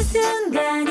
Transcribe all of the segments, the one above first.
Es un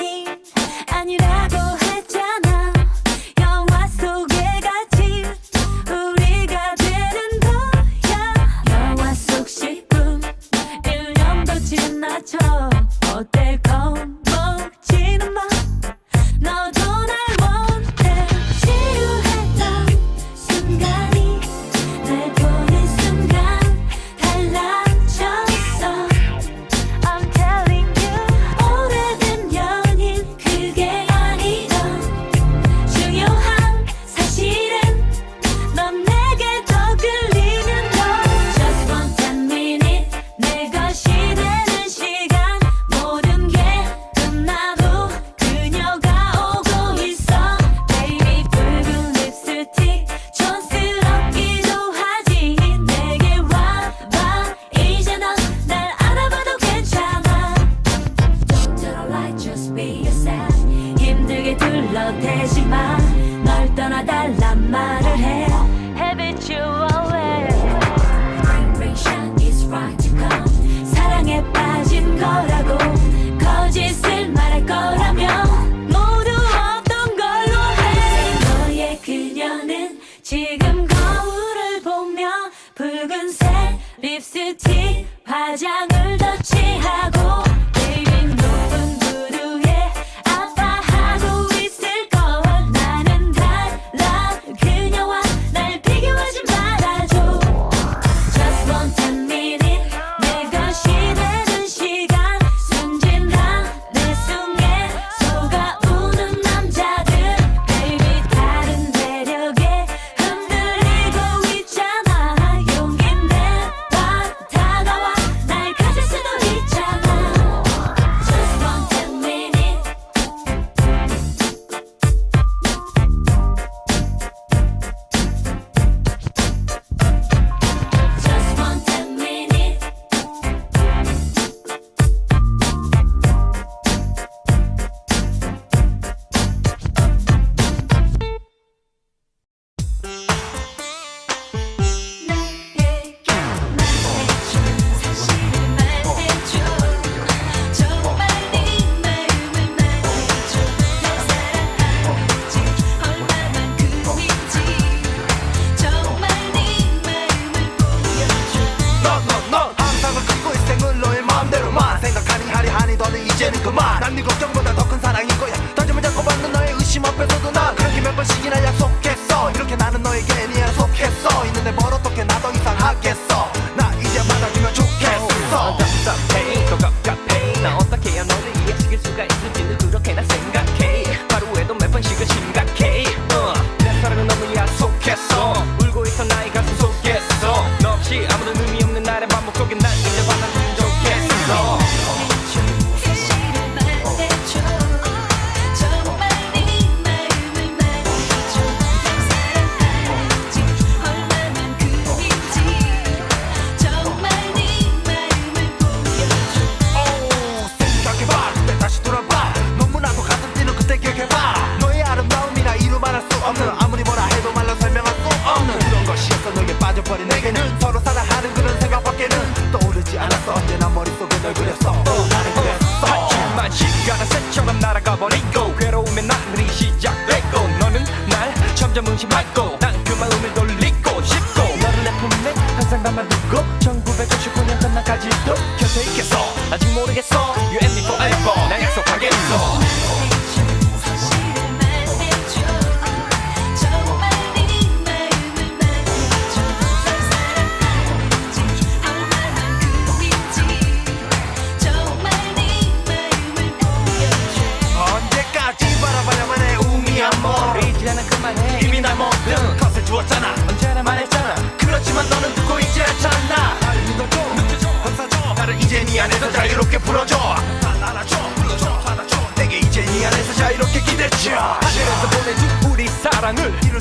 심각해 어. 내 사랑은 너무 약속했어. 감정 응시 말고 난 그 마음을 돌리고 싶고. 너를 내 품에 항상 담아두고 1999년 전날까지도 곁에 있겠어. 아직 모르겠어.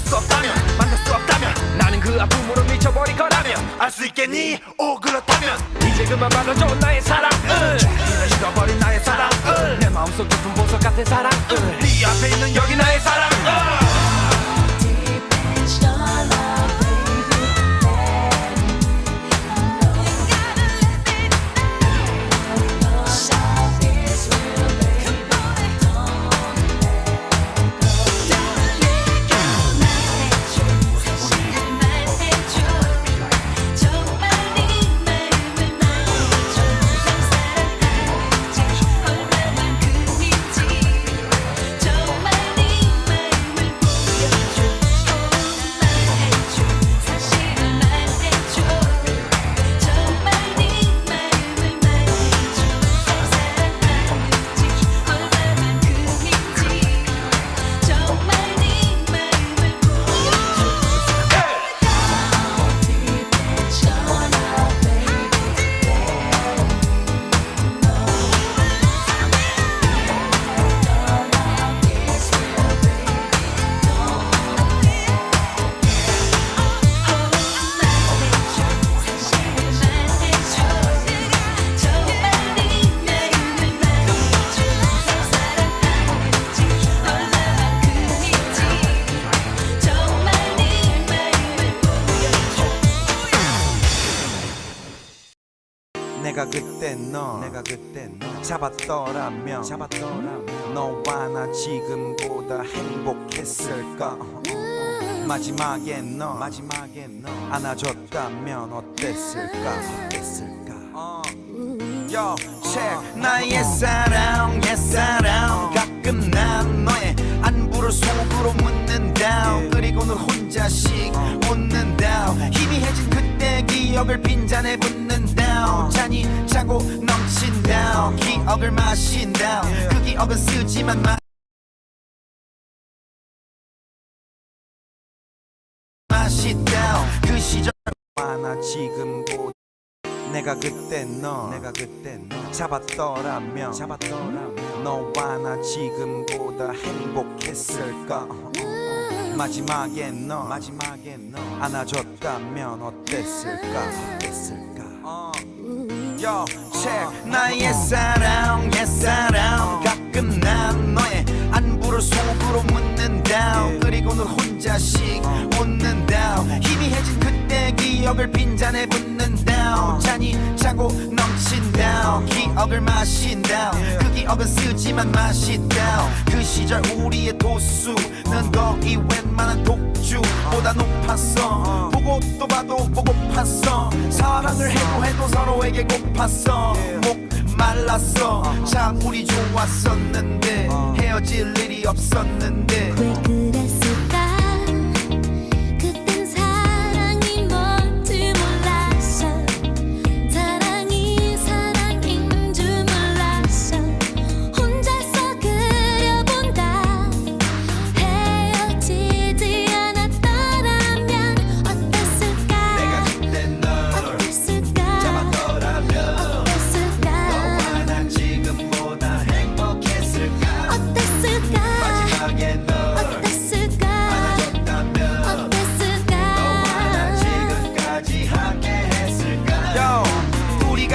수 없다면 만날 수 없다면 나는 그 아픔으로 미쳐버릴 거라면 알 수 있겠니? 오 그렇다면. 이제 그만 말로줘 나의 사랑을. 잃어버린 나의 사랑을. 내 마음속 깊은 보석 같은 사랑을. 네 앞에 있는 여기 나의 사랑을. 너 내가 그때 너 잡았더라면 잡았더라면 너와 나 지금보다 행복했을까 마지막에 너 마지막에 너 안아줬다면 어땠을까? 어땠을까? Yo, check. 나의 사랑 옛사랑. 가끔 난 너의 안부를 속으로 묻는다 그리고는 혼자씩 웃는다 희미해진 그 때 기억을 빈잔에 붓는다 잔이 차고 넘친다 기억을 마신다 그 기억은 쓰지만 마 마시다 그 시절 나 지금보다 내가 그때 너 내가 그때 너 잡았더라면 잡았더라면 너와 나 지금보다 행복했을까 마지막에 너 마지막에 너. 안아줬다면 어땠을까? 어땠을까? Yo, check. 나의 사랑 옛사랑. 가끔 난 너의 안부를 속으로 묻는다 그리고는 혼자씩 웃는다 희미해진 그때 기억을 빈잔에 붓는다 잔이 차고 넘친다 기억을 마신다 그 기억은 쓰지만 마시다 그 시절 우리의 도수는 거의 웬만한 독주보다 높았어. 보고 또 봐도 보고팠어. 사랑을 해도 해도 서로에게 고팠어. 목 말랐어. 참 우리 좋았었는데 헤어질 일이 없었는데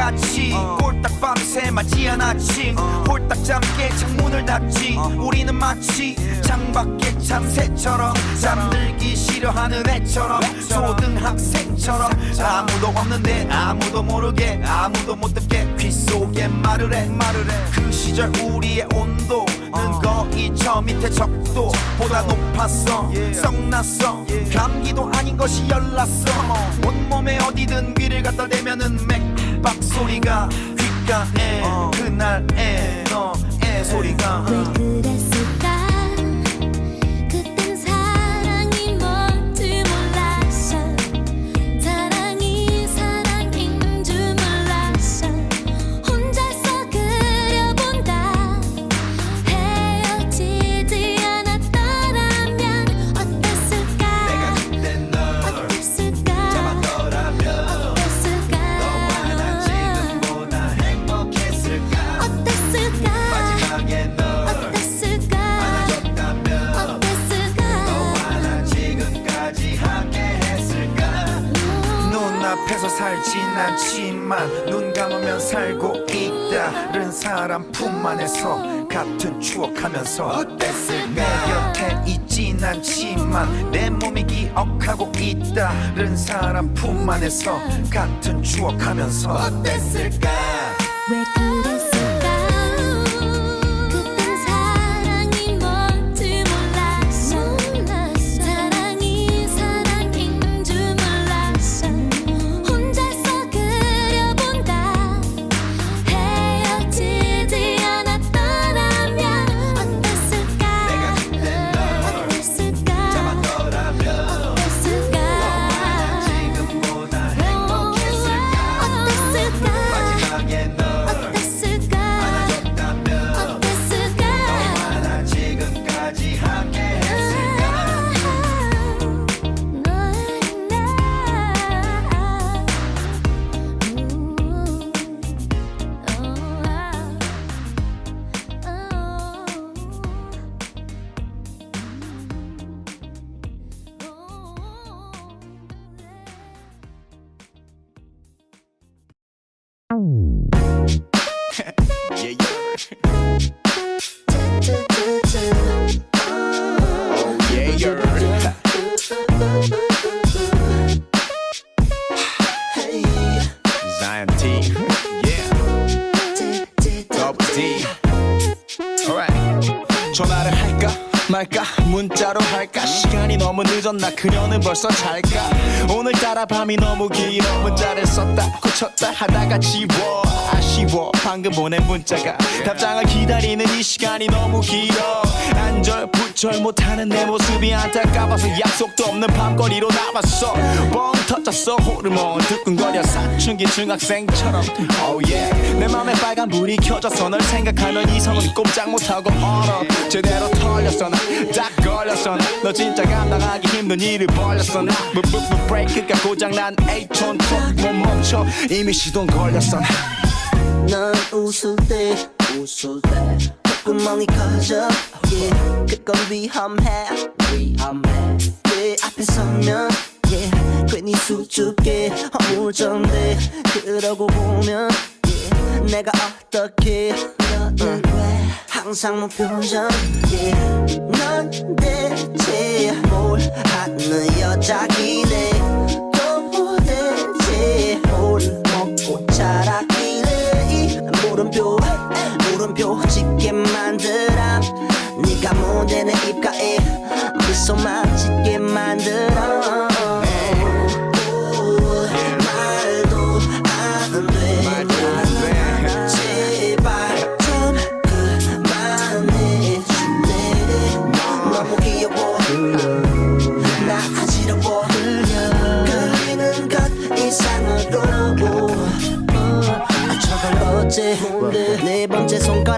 같이. 꼴딱 밤새 맞이 한 아침 홀딱 잠게 창문을 닫지. 우리는 마치 창밖의 참새처럼 잠들기 싫어하는 애처럼 초등학생처럼 아무도 없는데 아무도 모르게 아무도 못 듣게 귀 속에 말을 해. 말을 해그 시절 우리의 온도는 거의 저 밑에 적도 보다 높았어. 썩났어. 감기도 아닌 것이 열났어. 온몸에 어디든 귀를 갖다 대면은 맥 박 소리가 귓가에 그날의 너의 소리가 추억하면서 어땠을까 내 곁에 있진 않지만 내 몸이 기억하고 있다른 사람 품 안에서 같은 추억하면서 어땠을까? 왜 그랬 Yeah, yeah. 너무 늦었나 그녀는 벌써 잘까? 오늘따라 밤이 너무 길어. 문자를 썼다 고쳤다 하다가 지워. 아쉬워. 방금 보낸 문자가 답장을 기다리는 이 시간이 너무 길어. 안절부 절 못하는 내 모습이 안타까워서 약속도 없는 밤거리로 나왔어. 뻥 터졌어. 호르몬 두근거려 사춘기 중학생처럼. Oh yeah. 내 맘에 빨간 불이 켜져서 널 생각하면 이성은 꼼짝 못하고 얼어. 제대로 털렸어 나딱 걸렸어 나 너 진짜 감당하기 힘든 일을 벌렸어 나. 부부부 브레이크가 고장난 에이톤 톡못 멈춰. 이미 시동 걸렸어 나. 넌 웃을 때 웃을 때 콧구멍이 커져 yeah. 그건 위험해 위험해 내 앞에 서면 yeah. 괜히 수줍게 허물정돼 그러고 보면 yeah. 내가 어떻게 너는 왜 항상 무표정 yeah. 넌 대체 뭘 하는 여자기래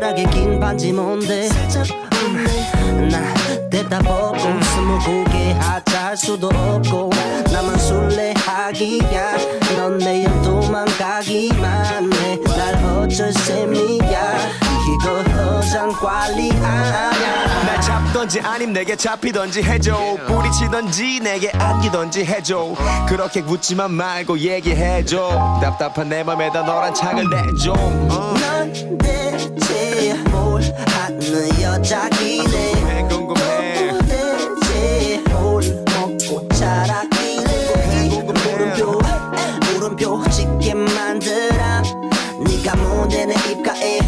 손가락에 긴 반지 뭔데? 음, 나 대답 없고 스무 고개 하자 할 수도 없고 나만 술래하기야. 넌 내일 도망가기만 해날 어쩔 셈이야. 이거 허장 관리 아냐. 날 잡던지 아님 내게 잡히던지 해줘. 뿌리치던지 내게 안기던지 해줘. 그렇게 묻지만 말고 얘기해줘. 답답한 내 맘에다 너란 창을 내줘. 어. 넌 대체 뭘 하는 여자기래 궁금해 뭘 먹고 자라길래. 물음표 물음표 짓게 만들어. 네가 모델의 입가에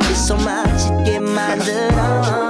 미소만 짓게 만들어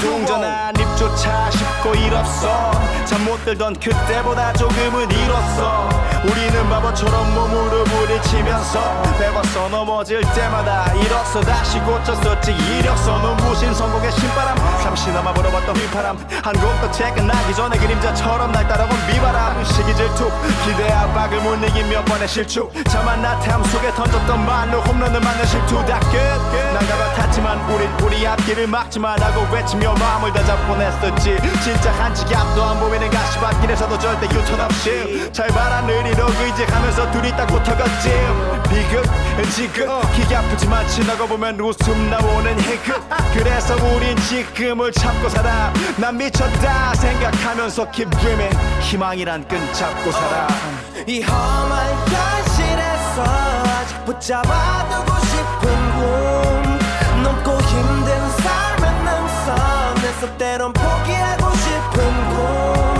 동전한 입조차 쉽고 일 없어 잠 못 들던 그때보다 조금은 잃었어 우리는 바보처럼 몸으로 부딪히면서 배웠어 넘어질 때마다 일었어 다시 고쳤었지. 이력서 눈부신 성공의 신바람. 잠시 남아 불어봤던 휘파람. 한채 끝나기 전에 그림자처럼 날 따라온 비바람. 시기 질투 기대 압박을 못 이긴 몇 번의 실축. 자만 나탐 속에 던졌던 말로 홈런을 맞는 실투. 다끝난 갈아탔지만 우린 우리 앞길을 막지만 하고 외치며 마음을 다잡곤 했었지. 진짜 한치 앞도 안 보이는 가시밭길에서도 절대 유턴 없이 잘 바란 의리 로 의지하면서 둘이 딱 붙어갔지. 비극 지극. 기가 아프지만 지나고 보면 웃음 나오는 희극. 그래서 우린 지금을 참고 살아. 난 미쳤다 생각하면서 dreaming. 희망이란 끈 잡고 살아. 이 험한 현실에서 아직 붙잡아두고 싶은 꿈. 넘고 힘든 삶은 능선에서 때론 포기하고 싶은 꿈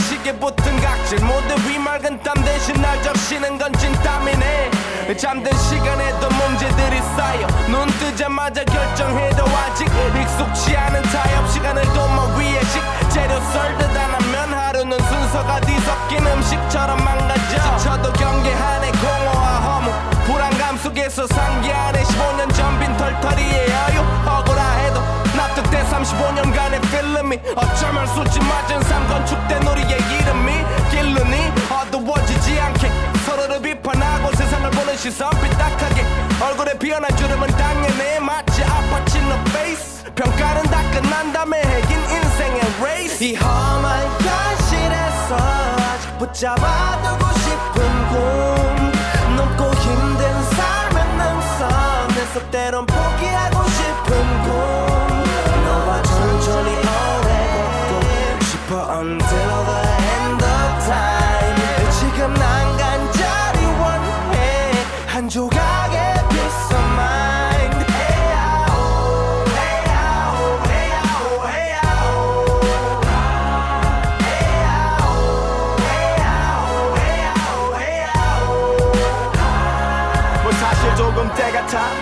각질 모두 위맑은 땀 대신 날 적시는 건 찐땀이네. 잠든 시간에도 문제들이 쌓여 눈 뜨자마자 결정해도 아직 익숙치 않은 타협 시간을 도모 위에 식재료 썰듯 안 하면 하루는 순서가 뒤섞인 음식처럼 망가져. 지쳐도 경계하네 공허와 허무 불안 감 속에서 상기하네 15년 전 빈 털터리의 여유 억울하 해도 납득돼 35년간의 필름이 어쩌면 수지. 맞은 삶 건축된 우리의 이름이 길르니 어두워지지 않게 서로를 비판하고 세상을 보는 시선 삐딱하게 얼굴에 피어난 주름은 당연해 마치 아파친 너 페이스 평가는 다 끝난 다음에 핵인 인생의 레이스 이 험한 현실에서 아직 붙잡아두고 싶은 꿈 능선에서 때론 포기하고 싶은 꿈. 너와 천천히 오래 걷고 싶어 until the end of time. 지금 난 간절히 원해. 한 조각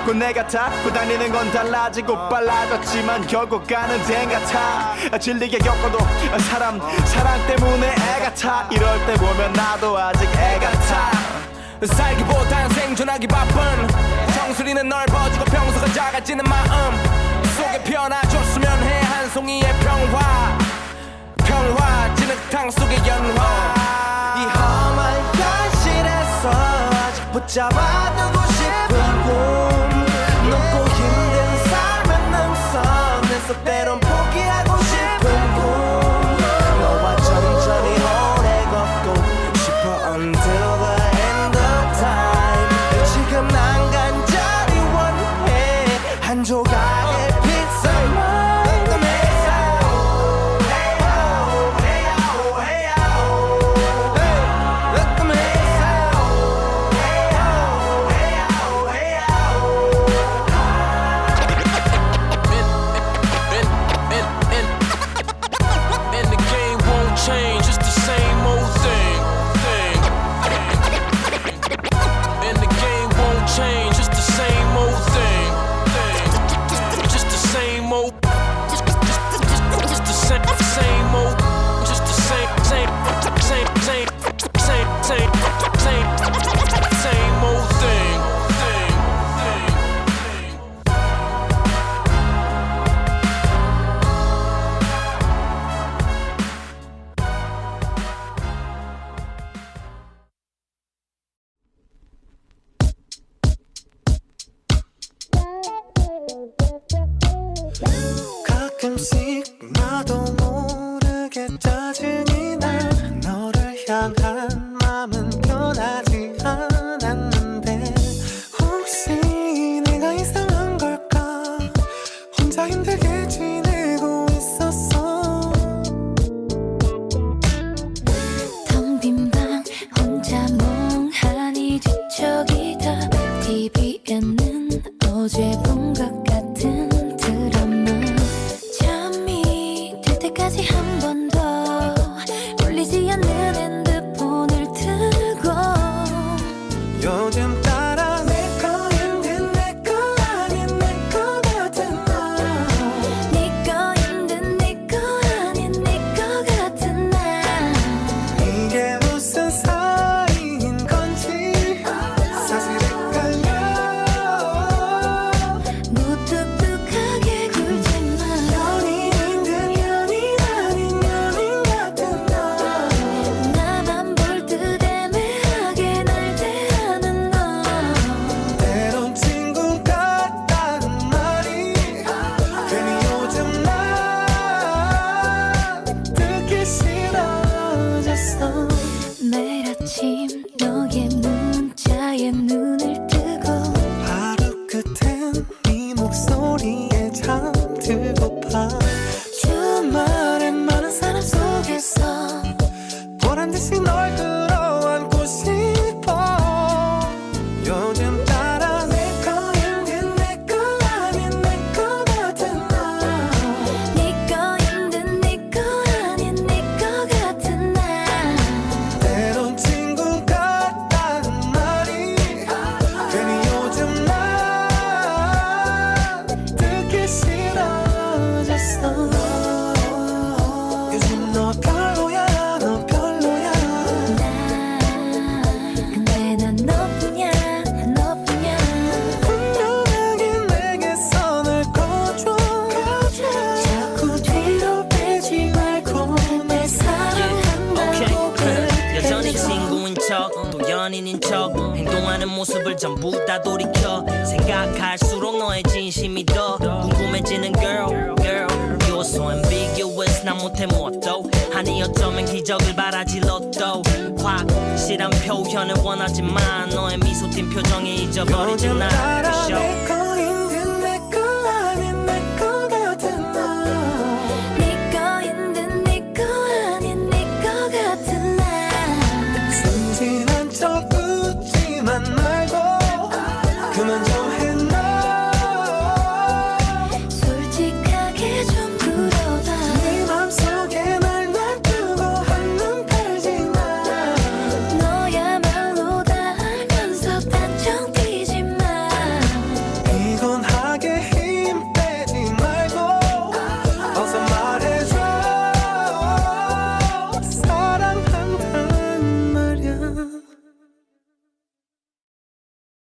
같아 곧내 같아 고 다니는 건 달라지고 빨라졌지만 결국 가는 데 같아 질리게 겪어도 사람 사랑 때문에 애 같아 이럴 때 보면 나도 아직 애 같아 살기보단 생존하기 바쁜 정수리는 넓어지고 평소가 작아지는 마음 속에 피어나줬으면 해 한 송이의 평화. 평화 진흙탕 속의 연화. 이 험한 현실에서 아직 붙잡아두고 우편을 원하지만 너의 미소 띈 표정이 잊어버리지 나그